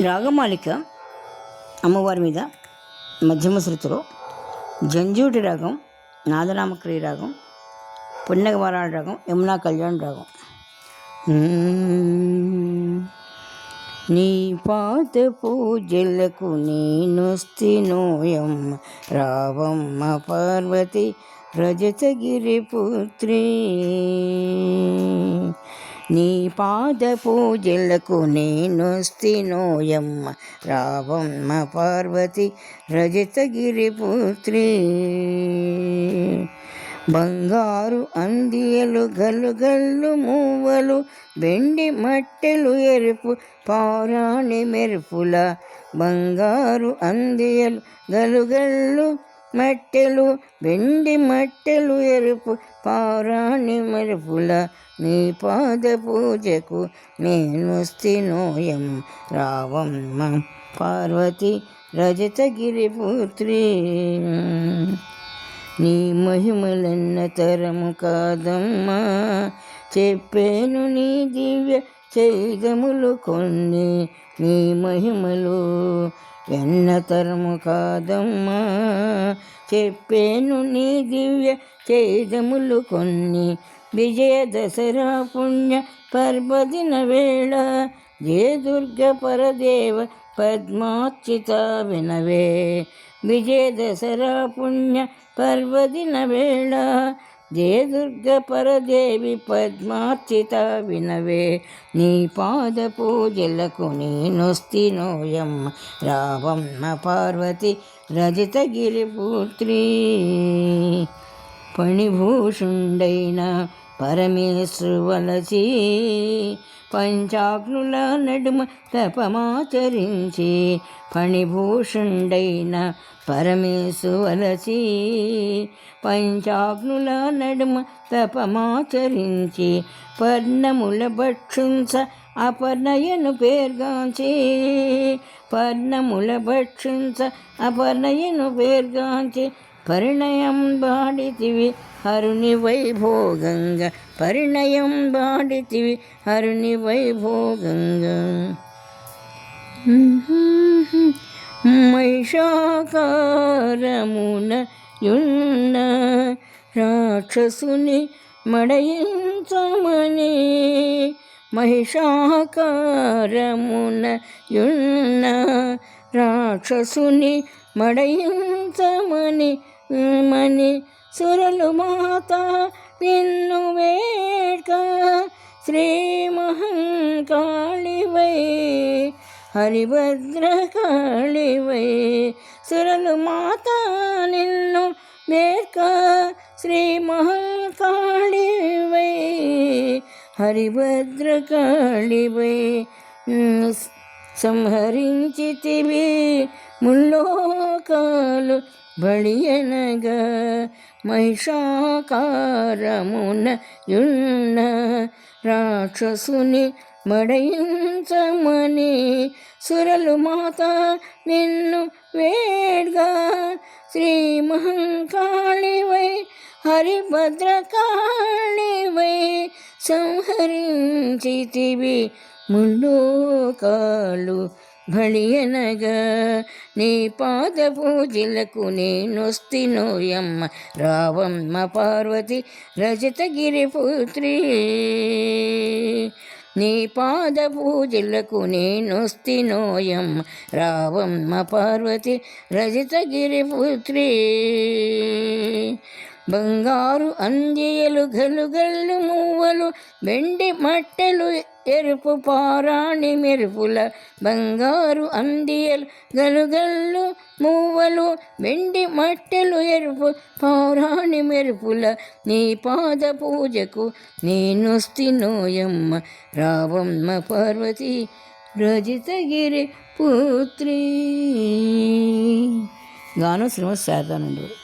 రాగమాలిక అమ్మవారి మీద మధ్యమ శృతిలో జంజూటి రాగం నాదనామక్రియ రాగం పుణ్యగవరాల రాగం యమునా కళ్యాణ్ రాగం. నీ పాత పూజలకు నేనొస్తినోయమ్మ రావమ్మ పార్వతి రజతగిరి పుత్రి. నీ పాద పూజలకు నేనొస్తినోయమ్మ రావమ్మ పార్వతి రజతగిరి పుత్రి. బంగారు అందియలు గల్లు గల్లు మూవలు వెండి మట్టెలు ఎరుపు పారాణి మెరుపుల బంగారు అందియలు గలుగల్లు మట్టెలు వెండి మట్టెలు ఎరుపు పారాణి మెరుపుల నీ పాద పూజకు నేను స్థినోయం రావమ్మ. పార్వతి రజతగిరి పుత్రి నీ మహిమలన్న తరము కాదమ్మా. చెప్పేను నీ దివ్య చైదములు కొన్ని నీ మహిమలు వెన్న తరము కాదమ్మా. చెప్పేను నీ దివ్య చేదములు కొన్ని. విజయ దసరా పుణ్య పర్వదిన వేళ జయ దుర్గ పరదేవ పద్మార్చిత వినవే. విజయ దసరా పుణ్య పర్వదిన వేళ జయ దుర్గ పరదేవి పద్మార్చిత వినవే. నీ పాద పూజలకు నేనొస్తినోయమ్మ రావమ్మ పార్వతి రజతగిరి పుత్రి. పణిభూషుండైన పరమేశ్వరవలసి పంచాగ్నుల నడుమ తపమాచరించి ఫణిభూషుండైన పరమేశ్వరసి పంచాగ్నుల నడుమ తపమాచరించి పర్ణముల భక్షుంస అపర్ణయను పేర్గాంచి పర్ణముల భక్షుంస అపర్ణయను పేర్గాంచి పరిణయం బాడితివి హరుని వైభోగంగా. పరిణయం బాడితివి హరుని వైభోగంగా. మహిషాకారమున యున్న రాక్షసుని మడయించమని మహిషాకారమున యున్న రాక్షసుని మడయించమని మని సురలు మాత నిన్ను వేక శ్రీ మహంకాళివై హరిభద్రకాళివై సురలు మాత నిన్ను వేక శ్రీ మహంకాళివై హరిభద్రకాళివై సంహరించితివి ముల్లోకాలు బడియనగా మహిషాకారమున యున్న రాక్షసుని మడయించమని సురలు మాత నిన్ను వేడ్గా శ్రీ మహంకాళివై హరిభద్రకాళివై సంహరించితివి ముల్లోకాలు బలియనగా నీ పాద పూజలకు నేనొస్తినోయమ్మ రావమ్మ పార్వతి రజతగిరి పుత్రి. నీ పాద పూజలకు నేనొస్తినోయమ్మ రావమ్మ పార్వతి రజతగిరి పుత్రి. బంగారు అందియలు గలుగల్లు మువ్వలు వెండి మట్టెలు ఎరుపు పారాణి మెరుపుల బంగారు అందియలు గలుగల్లు మువ్వలు వెండి మట్టెలు ఎరుపు పారాణి మెరుపుల నీ పాద పూజకు నేను నోయమ్మ రావమ్మ పార్వతి రజితగిరి పుత్రి. గానం శ్రీమతి శారదానందుడు